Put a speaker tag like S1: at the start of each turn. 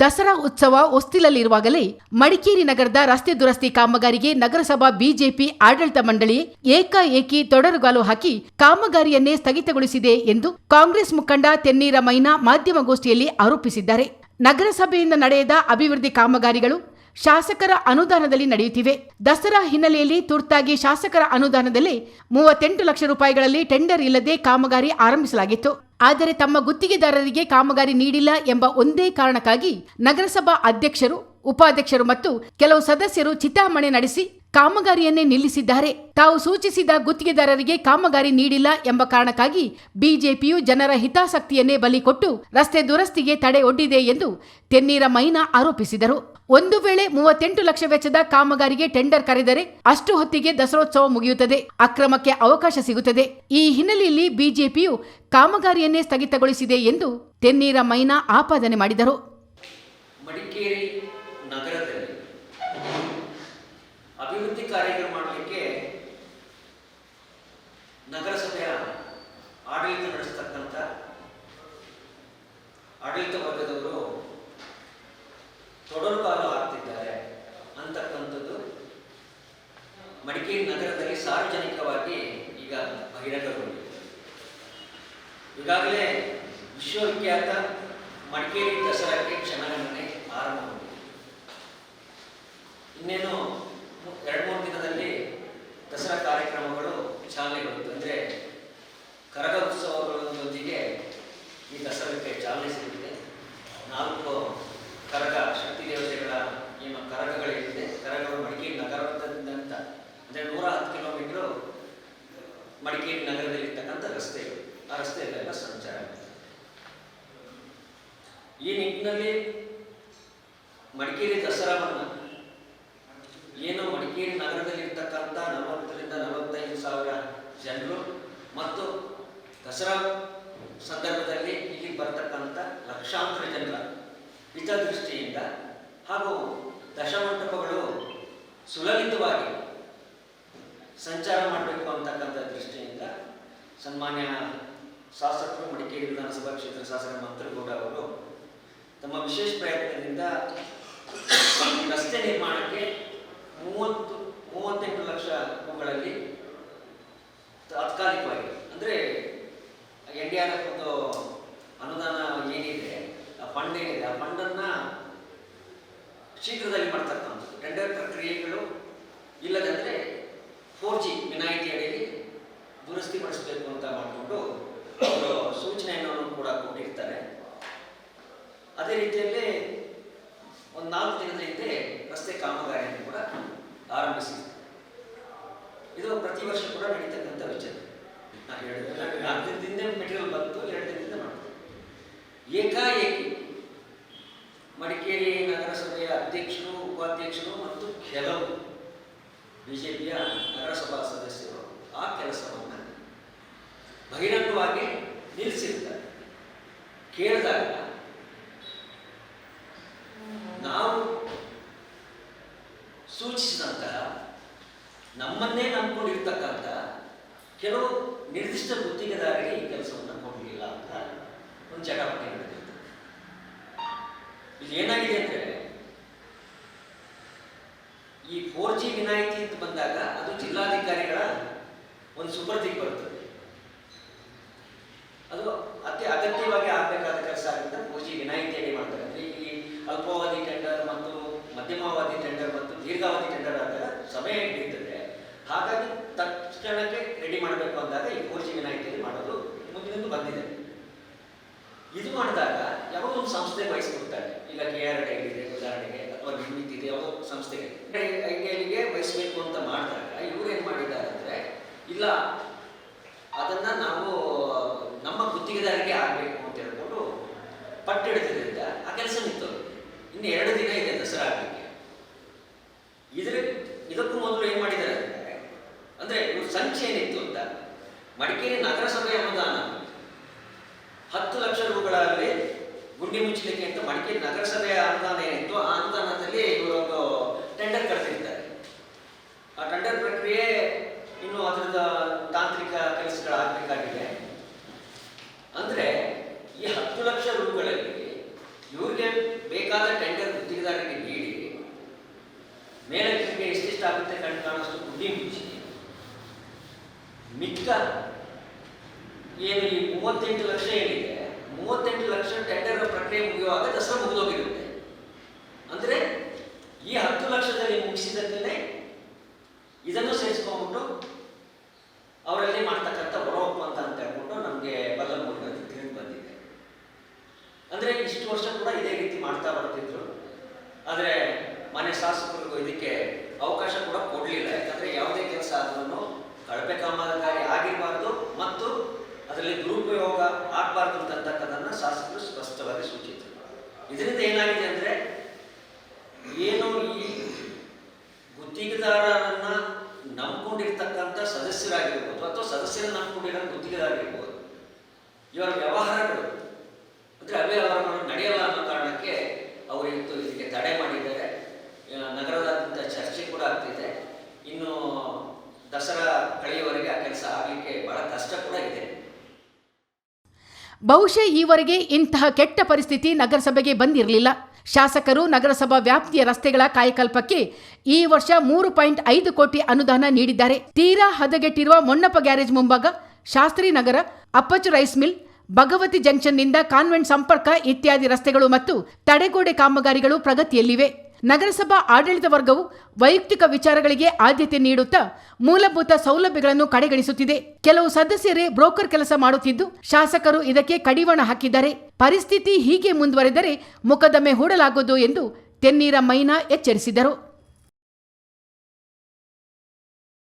S1: ದಸರಾ ಉತ್ಸವ ಹೊಸ್ತಿಲಲ್ಲಿರುವಾಗಲೇ ಮಡಿಕೇರಿ ನಗರದ ರಸ್ತೆ ದುರಸ್ತಿ ಕಾಮಗಾರಿಗೆ ನಗರಸಭಾ ಬಿಜೆಪಿ ಆಡಳಿತ ಮಂಡಳಿ ಏಕಾಏಕಿ ತೊಡರುಗಾಲು ಹಾಕಿ ಕಾಮಗಾರಿಯನ್ನೇ ಸ್ಥಗಿತಗೊಳಿಸಿದೆ ಎಂದು ಕಾಂಗ್ರೆಸ್ ಮುಖಂಡ ತೆನ್ನೀರ ಮೈನಾ ಮಾಧ್ಯಮಗೋಷ್ಠಿಯಲ್ಲಿ ಆರೋಪಿಸಿದ್ದಾರೆ. ನಗರಸಭೆಯಿಂದ ನಡೆಯದ ಅಭಿವೃದ್ಧಿ ಕಾಮಗಾರಿಗಳು ಶಾಸಕರ ಅನುದಾನದಲ್ಲಿ ನಡೆಯುತ್ತಿವೆ. ದಸರಾ ಹಿನ್ನೆಲೆಯಲ್ಲಿ ತುರ್ತಾಗಿ ಶಾಸಕರ ಅನುದಾನದಲ್ಲಿ ಮೂವತ್ತೆಂಟು ಲಕ್ಷ ರೂಪಾಯಿಗಳಲ್ಲಿ ಟೆಂಡರ್ ಇಲ್ಲದೆ ಕಾಮಗಾರಿ ಆರಂಭಿಸಲಾಗಿತ್ತು. ಆದರೆ ತಮ್ಮ ಗುತ್ತಿಗೆದಾರರಿಗೆ ಕಾಮಗಾರಿ ನೀಡಿಲ್ಲ ಎಂಬ ಒಂದೇ ಕಾರಣಕ್ಕಾಗಿ ನಗರಸಭಾ ಅಧ್ಯಕ್ಷರು, ಉಪಾಧ್ಯಕ್ಷರು ಮತ್ತು ಕೆಲವು ಸದಸ್ಯರು ಚಿತಾಮಣೆ ನಡೆಸಿ ಕಾಮಗಾರಿಯನ್ನೇ ನಿಲ್ಲಿಸಿದ್ದಾರೆ. ತಾವು ಸೂಚಿಸಿದ ಗುತ್ತಿಗೆದಾರರಿಗೆ ಕಾಮಗಾರಿ ನೀಡಿಲ್ಲ ಎಂಬ ಕಾರಣಕ್ಕಾಗಿ ಬಿಜೆಪಿಯು ಜನರ ಹಿತಾಸಕ್ತಿಯನ್ನೇ ಬಲಿಕೊಟ್ಟು ರಸ್ತೆ ದುರಸ್ತಿಗೆ ತಡೆ ಒಡ್ಡಿದೆ ಎಂದು ತೆನ್ನೀರ ಮೈನಾ ಆರೋಪಿಸಿದರು. ಒಂದು ವೇಳೆ ಮೂವತ್ತೆಂಟು ಲಕ್ಷ ವೆಚ್ಚದ ಕಾಮಗಾರಿಗೆ ಟೆಂಡರ್ ಕರೆದರೆ ಅಷ್ಟು ಹೊತ್ತಿಗೆ ದಸರೋತ್ಸವ ಮುಗಿಯುತ್ತದೆ. ಅಕ್ರಮಕ್ಕೆ ಅವಕಾಶ ಸಿಗುತ್ತದೆ. ಈ ಹಿನ್ನೆಲೆಯಲ್ಲಿ ಬಿಜೆಪಿಯು ಕಾಮಗಾರಿಯನ್ನೇ ಸ್ಥಗಿತಗೊಳಿಸಿದೆ ಎಂದು ತೆನ್ನೀರ ಮೈನಾ ಆಪಾದನೆ ಮಾಡಿದರು
S2: ಮಡಿಕೇರಿ ನಗರದಲ್ಲಿ ಅಭಿವೃದ್ಧಿ ಕಾರ್ಯಗಳು ಮಾಡಲಿಕ್ಕೆ ನಗರಸಭೆಯ ಆಡಳಿತ ನಡೆಸ್ತಕ್ಕಂಥ ಆಡಳಿತ ವರ್ಗದವರು ತೊಡರುಗಾಲು ಹಾಕ್ತಿದ್ದಾರೆ ಅಂತಕ್ಕಂಥದ್ದು ಮಡಿಕೇರಿ ನಗರದಲ್ಲಿ ಸಾರ್ವಜನಿಕವಾಗಿ ಈಗ ಬಹಿರಂಗಗೊಂಡಿದೆ ಈಗಾಗಲೇ ವಿಶ್ವವಿಖ್ಯಾತ ಮಡಿಕೇರಿ ದಸರಾಕ್ಕೆ ಕ್ಷಣಗಣನೆ ಆರಂಭಗೊಂಡಿದೆ. ಇನ್ನೇನು ಎರಡು ಮೂರು ದಿನದಲ್ಲಿ ದಸರಾ ಕಾರ್ಯಕ್ರಮಗಳು ಚಾಲನೆಗೊಳ್ಳುತ್ತೆ ಅಂದರೆ ಕರಗ ಉತ್ಸವಗಳೊಂದಿಗೆ ಈ ದಸರಾಕ್ಕೆ ಚಾಲನೆ ಸಿಗುತ್ತೆ ನಾಲ್ಕು ಕರಗ, ಶಕ್ತಿ ದೇವತೆಗಳ ಏನು ಕರಗಗಳಿದೆ. ಕರಗಗಳು ಮಡಿಕೇರಿ ನಗರದಾದ್ಯಂತ ಅಂದರೆ ನೂರ ಹತ್ತು ಕಿಲೋಮೀಟರ್ ಮಡಿಕೇರಿ ನಗರದಲ್ಲಿರ್ತಕ್ಕಂಥ ರಸ್ತೆಗಳು. ಆ ರಸ್ತೆಯಲ್ಲೆಲ್ಲ ಸಂಚಾರ ಈ ನಿಟ್ಟಿನಲ್ಲಿ ಮಡಿಕೇರಿ ದಸರಾವನ್ನು ಏನು ಮಡಿಕೇರಿ ನಗರದಲ್ಲಿರ್ತಕ್ಕಂಥ ನಲವತ್ತರಿಂದ ನಲವತ್ತೈದು ಸಾವಿರ ಜನರು ಮತ್ತು ದಸರಾ ಸಂದರ್ಭದಲ್ಲಿ ಇಲ್ಲಿ ಬರ್ತಕ್ಕಂಥ ಲಕ್ಷಾಂತರ ಜನರ ಹಿತದೃಷ್ಟಿಯಿಂದ ಹಾಗೂ ದಶಮಂಟಪಗಳು ಸುಲಲಿತವಾಗಿ ಸಂಚಾರ ಮಾಡಬೇಕು ಅಂತಕ್ಕಂಥ ದೃಷ್ಟಿಯಿಂದ ಸನ್ಮಾನ್ಯ ಶಾಸಕರು ಮಡಿಕೇರಿ ವಿಧಾನಸಭಾ ಕ್ಷೇತ್ರ ಶಾಸಕ ಮಂತ್ರಿಗೌಡ ಅವರು ತಮ್ಮ ವಿಶೇಷ ಪ್ರಯತ್ನದಿಂದ ರಸ್ತೆ ನಿರ್ಮಾಣಕ್ಕೆ ಮೂವತ್ತು, ಮೂವತ್ತೆಂಟು ಲಕ್ಷ ರೂಗಳಲ್ಲಿ ತಾತ್ಕಾಲಿಕವಾಗಿ, ಅಂದರೆ ಎನ್ ಡಿ ಆರ್ ಎಫ್ ಒಂದು ಅನುದಾನ ಏನಿದೆ, ಆ ಫಂಡ್ ಏನಿದೆ, ಆ ಫಂಡನ್ನು ಶೀಘ್ರದಲ್ಲಿ ಮಾಡ್ತಕ್ಕಂಥದ್ದು. ಟೆಂಡರ್ ಪ್ರಕ್ರಿಯೆಗಳು ಇಲ್ಲದಂದರೆ ಫೋರ್ ಜಿ ವಿನಾಯಿತಿ ಅಡಿಯಲ್ಲಿ ದುರಸ್ತಿ ಪಡಿಸಬೇಕು ಅಂತ ಮಾಡಿಕೊಂಡು ಅವರು ಸೂಚನೆಯನ್ನು ಕೂಡ ಕೊಟ್ಟಿರ್ತಾರೆ. ಅದೇ ರೀತಿಯಲ್ಲಿ ಒಂದು ನಾಲ್ಕು ದಿನದ ಹಿಂದೆ ರಸ್ತೆ ಕಾಮಗಾರಿಯನ್ನು ಕೂಡ ಆರಂಭಿಸಿದೆ ಇದು ಪ್ರತಿ ವರ್ಷ ಕೂಡ ನಡೀತಕ್ಕಂಥ ವಿಚಾರ. ನಾನು ಹೇಳಿದ್ರೆ ನಾಲ್ಕು ದಿನದಿಂದ ಮೆಟೀರಿಯಲ್ ಬಂತು ಎರಡು ದಿನದಿಂದ ಮಾಡ್ತೀವಿ ಏಕಾಏಕಿ ಮಡಿಕೇರಿ ನಗರಸಭೆಯ ಅಧ್ಯಕ್ಷರು ಉಪಾಧ್ಯಕ್ಷರು ಮತ್ತು ಕೆಲವು ಬಿಜೆಪಿಯ ನಗರಸಭಾ ಸದಸ್ಯರು ಆ ಕೆಲಸವನ್ನು ಬಹಿರಂಗವಾಗಿ ನಿಲ್ಲಿಸಿರ್ತಾರೆ. ಕೇಳಿದಾಗ ಕೆಲವು ನಿರ್ದಿಷ್ಟ ಗುತ್ತಿಗೆದಾರರಿಗೆ ಈ ಕೆಲಸವನ್ನು ಕೊಡಲಿಲ್ಲ ಅಂತ ಒಂದು ಚಟಾಪಟಿ ನಡೆದಿತ್ತು ಇಲ್ಲಿ ಏನಾಗಿದೆ ಅಂದರೆ, ಈ ಫೋರ್ ಜಿ ವಿನಾಯಿತಿ ಅಂತ ಬಂದಾಗ ಅದು ಜಿಲ್ಲಾಧಿಕಾರಿಗಳ ಒಂದು ಸುಪ್ರತಿಗೆ ಬರ್ತದೆ ಅದು ಅತಿ ಅಗತ್ಯವಾಗಿ ಆಗಬೇಕಾದ ಕೆಲಸ ಆಗಿದ್ದ ಫೋರ್ ಜಿ ವಿನಾಯಿತಿಯಲ್ಲಿ ಮಾಡ್ತಾರೆ ಅಂದರೆ, ಈ ಅಲ್ಪಾವಧಿ ಟೆಂಡರ್ ಮತ್ತು ಮಧ್ಯಮಾವಧಿ ಟೆಂಡರ್ ಮತ್ತು ದೀರ್ಘಾವಧಿ ಟೆಂಡರ್ ಆದಾಗ ಸಮಯ ಹಿಡಿಯುತ್ತದೆ ಹಾಗಾಗಿ ತಕ್ಷಣಕ್ಕೆ ರೆಡಿ ಮಾಡಬೇಕು ಅಂದಾಗ ಈ ಜಿ ವಿನಾಯಿತಿಯಲ್ಲಿ ಮಾಡೋದು ಮುಂದಿನಿಂದ ಬಂದಿದೆ. ಇದು ಮಾಡಿದಾಗ ಯಾವುದೋ ಒಂದು ಸಂಸ್ಥೆ ವಹಿಸ್ಕೊಡ್ತಾರೆ ಈಗ ಕೆ ಆರ್ ಇದೆ, ಉದಾಹರಣೆಗೆ, ಅಥವಾ ಇದೆ, ಯಾವುದೋ ಸಂಸ್ಥೆಗೆ ಐ ಟಿ ಐಗೆ ವಹಿಸ್ಬೇಕು ಅಂತ ಮಾಡಿದಾಗ ಇವ್ರು ಏನು ಮಾಡಿದ್ದಾರೆ ಅಂದರೆ, ಇಲ್ಲ, ಅದನ್ನು ನಾವು, ನಮ್ಮ ಗುತ್ತಿಗೆದಾರಿಗೆ ಆಗಬೇಕು ಅಂತ ಹೇಳ್ಕೊಂಡು ಪಟ್ಟಿಡಿದ್ರಿಂದ ಆ ಕೆಲಸ ನಿಂತು ಇನ್ನು ಎರಡು ದಿನ ಇದೆ ದಸರಾ ಆಗಲಿಕ್ಕೆ ಇದ್ರ ಇದಕ್ಕೂ ಮೊದಲು ಏನು ಮಾಡಿದ್ದಾರೆ ಅಂದರೆ ಅಂದರೆ ಸಂಖ್ಯೆ ಏನಿತ್ತು ಅಂತ. ಮಡಿಕೇರಿ ನಗರಸಭೆಯ ಅನುದಾನ. ಹತ್ತು ಲಕ್ಷ ರೂಪಾಯಿಗಳಲ್ಲಿ ಗುಂಡಿ ಮುಚ್ಚಲಿಕ್ಕೆ ಅಂತ ಮಡಿಕೇರಿ ನಗರಸಭೆಯ ಅನುದಾನ ಏನಿತ್ತು ಆ ಅನುದಾನದಲ್ಲಿ ಇವರೊಂದು ಟೆಂಡರ್ ಕರೆದಿರ್ತಾರೆ ಆ ಟೆಂಡರ್ ಪ್ರಕ್ರಿಯೆ ಇನ್ನು ಅದರದ ತಾಂತ್ರಿಕ ಕೆಲಸಗಳಾಗಬೇಕಾಗಿದೆ ಮಿಕ್ಕ ಏನು ಈ ಮೂವತ್ತೆಂಟು ಲಕ್ಷ ಏನಿದೆ, ಮೂವತ್ತೆಂಟು ಲಕ್ಷ ಟೆಂಡರ್ ಪ್ರಕ್ರಿಯೆ ಮುಗಿಯುವಾಗ ದಸರಾ ಮುಗಿದೋಗಿರುತ್ತೆ. ಅಂದ್ರೆ ಈ ಹತ್ತು ಲಕ್ಷದಲ್ಲಿ ಮುಗಿಸಿದಂತೆ ಇದನ್ನು ಸೇರಿಸ್ಕೊಂಡ್ಬಿಟ್ಟು ಅವರಲ್ಲಿ ಮಾಡ್ತಕ್ಕಂಥ ಹೊರ ಒಪ್ಪಂತ ಅಂತ ಹೇಳ್ಬಿಟ್ಟು ನಮಗೆ ಬಲ್ಲಮೂರ್ಗ ತಿಳಿದು ಬಂದಿದೆ. ಅಂದ್ರೆ ಇಷ್ಟು ವರ್ಷ ಕೂಡ ಇದೇ ರೀತಿ ಮಾಡ್ತಾ ಬರ್ತಿದ್ರು. ಆದರೆ ಮನೆ ಶಾಸಕರಿಗೂ ಇದಕ್ಕೆ ಅವಕಾಶ ಕೂಡ ಕೊಡಲಿಲ್ಲ. ಯಾಕಂದರೆ ಯಾವುದೇ ಕೆಲಸ ಆದ್ರೂ ಕಳಪೆ ಕಾಮಗಾರಿ ಆಗಿರಬಾರ್ದು ಮತ್ತು ಅದರಲ್ಲಿ ದುರುಪಯೋಗ ಆಗಬಾರ್ದು ಅಂತಕ್ಕಂಥದ್ದನ್ನು ಶಾಸಕರು ಸ್ಪಷ್ಟವಾಗಿ ಸೂಚಿಸಿದರು. ಇದರಿಂದ ಏನಾಗಿದೆ ಅಂದರೆ ಏನು ಈ ಗುತ್ತಿಗೆದಾರರನ್ನ ನಂಬ್ಕೊಂಡಿರ್ತಕ್ಕಂಥ ಸದಸ್ಯರಾಗಿರ್ಬೋದು ಅಥವಾ ಸದಸ್ಯರನ್ನ ನಂಬ್ಕೊಂಡಿರೋ ಗುತ್ತಿಗೆದಾರರಿರ್ಬೋದು ಇವರ ವ್ಯವಹಾರಗಳು ಅಂದರೆ ಅವ್ಯವಹಾರಗಳು ನಡೆಯಲ್ಲ ಅನ್ನೋ ಕಾರಣಕ್ಕೆ ಅವರು ಇವತ್ತು ಇದಕ್ಕೆ ತಡೆ ಮಾಡಿದ್ದಾರೆ ಆ, ನಗರದಾದ್ಯಂತ ಚರ್ಚೆ ಕೂಡ ಆಗ್ತಿದೆ ಇನ್ನು ದಸರಾ ಕಳೆಯುವವರೆಗೆ ಆ ಕೆಲಸ ಆಗಲಿಕ್ಕೆ ಬಹಳ ಕಷ್ಟ ಕೂಡ ಇದೆ
S1: ಬಹುಶಃ ಈವರೆಗೆ ಇಂತಹ ಕೆಟ್ಟ ಪರಿಸ್ಥಿತಿ ನಗರಸಭೆಗೆ ಬಂದಿರಲಿಲ್ಲ. ಶಾಸಕರು ನಗರಸಭಾ ವ್ಯಾಪ್ತಿಯ ರಸ್ತೆಗಳ ಕಾಯಕಲ್ಪಕ್ಕೆ ಈ ವರ್ಷ ಮೂರು ಪಾಯಿಂಟ್ ಐದು ಕೋಟಿ ಅನುದಾನ ನೀಡಿದ್ದಾರೆ. ತೀರಾ ಹದಗೆಟ್ಟಿರುವ ಮೊನ್ನಪ್ಪ ಗ್ಯಾರೇಜ್ ಮುಂಭಾಗ, ಶಾಸ್ತ್ರಿ ನಗರ, ಅಪ್ಪಚ್ಚು ರೈಸ್ ಮಿಲ್, ಭಗವತಿ ಜಂಕ್ಷನ್ನಿಂದ ಕಾನ್ವೆಂಟ್ ಸಂಪರ್ಕ ಇತ್ಯಾದಿ ರಸ್ತೆಗಳು ಮತ್ತು ತಡೆಗೋಡೆ ಕಾಮಗಾರಿಗಳು ಪ್ರಗತಿಯಲ್ಲಿವೆ. ನಗರಸಭಾ ಆಡಳಿತ ವರ್ಗವು ವೈಯಕ್ತಿಕ ವಿಚಾರಗಳಿಗೆ ಆದ್ಯತೆ ನೀಡುತ್ತಾ ಮೂಲಭೂತ ಸೌಲಭ್ಯಗಳನ್ನು ಕಡೆಗಣಿಸುತ್ತಿದೆ. ಕೆಲವು ಸದಸ್ಯರೇ ಬ್ರೋಕರ್ ಕೆಲಸ ಮಾಡುತ್ತಿದ್ದು, ಶಾಸಕರು ಇದಕ್ಕೆ ಕಡಿವಾಣ ಹಾಕಿದ್ದಾರೆ. ಪರಿಸ್ಥಿತಿ ಹೀಗೆ ಮುಂದುವರೆದರೆ ಮೊಕದ್ದಮೆ ಹೂಡಲಾಗುವುದು ಎಂದು ತೆನ್ನೀರ ಮೈನಾ ಎಚ್ಚರಿಸಿದರು.